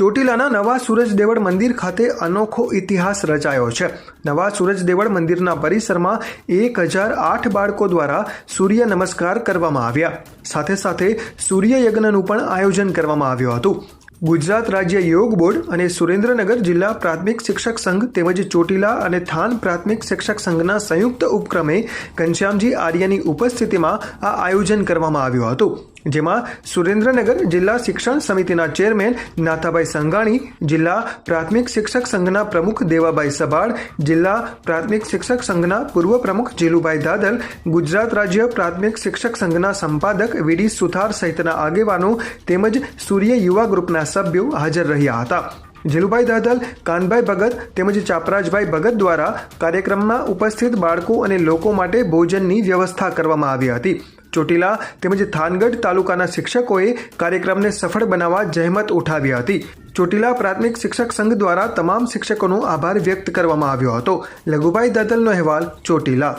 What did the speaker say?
ચોટીલાના નવા સૂરજદેવળ મંદિર ખાતે અનોખો ઇતિહાસ રચાયો છે. નવા સૂરજદેવળ મંદિરના પરિસરમાં એક હજાર આઠ બાળકો દ્વારા સૂર્ય નમસ્કાર કરવામાં આવ્યા. સાથે સાથે સૂર્ય યજ્ઞનું પણ આયોજન કરવામાં આવ્યું હતું. ગુજરાત રાજ્ય યોગ બોર્ડ અને સુરેન્દ્રનગર જિલ્લા પ્રાથમિક શિક્ષક સંઘ તેમજ ચોટીલા અને થાન પ્રાથમિક શિક્ષક સંઘના સંયુક્ત ઉપક્રમે ઘનશ્યામજી આર્યની ઉપસ્થિતિમાં આ આયોજન કરવામાં આવ્યું હતું. જેમાં સુરેન્દ્રનગર જિલ્લા શિક્ષણ સમિતિના ચેરમેન નાથાભાઈ સંઘાણી, જિલ્લા પ્રાથમિક શિક્ષક સંઘના પ્રમુખ દેવાભાઈ સભાડ જિલ્લા પ્રાથમિક શિક્ષક સંઘના પૂર્વ પ્રમુખ જીલુભાઈ દાદલ, ગુજરાત રાજ્ય પ્રાથમિક શિક્ષક સંઘના સંપાદક વીડી સુથાર સહિતના આગેવાનો તેમજ સૂર્ય યુવા ગ્રુપના સભ્યો હાજર રહ્યા હતા. જીલુભાઈ દાદલ, કાનભાઈ ભગત તેમજ ચાપરાજભાઈ ભગત દ્વારા કાર્યક્રમમાં ઉપસ્થિત બાળકો અને લોકો માટે ભોજનની વ્યવસ્થા કરવામાં આવી હતી. ચોટીલા તેમજ થાનગઢ તાલુકાના શિક્ષકોએ કાર્યક્રમને સફળ બનાવવા જહેમત ઉઠાવી હતી. ચોટીલા પ્રાથમિક શિક્ષક સંઘ દ્વારા તમામ શિક્ષકોનો આભાર વ્યક્ત કરવામાં આવ્યો હતો. લઘુભાઈ દાદલનો અહેવાલ ચોટીલા.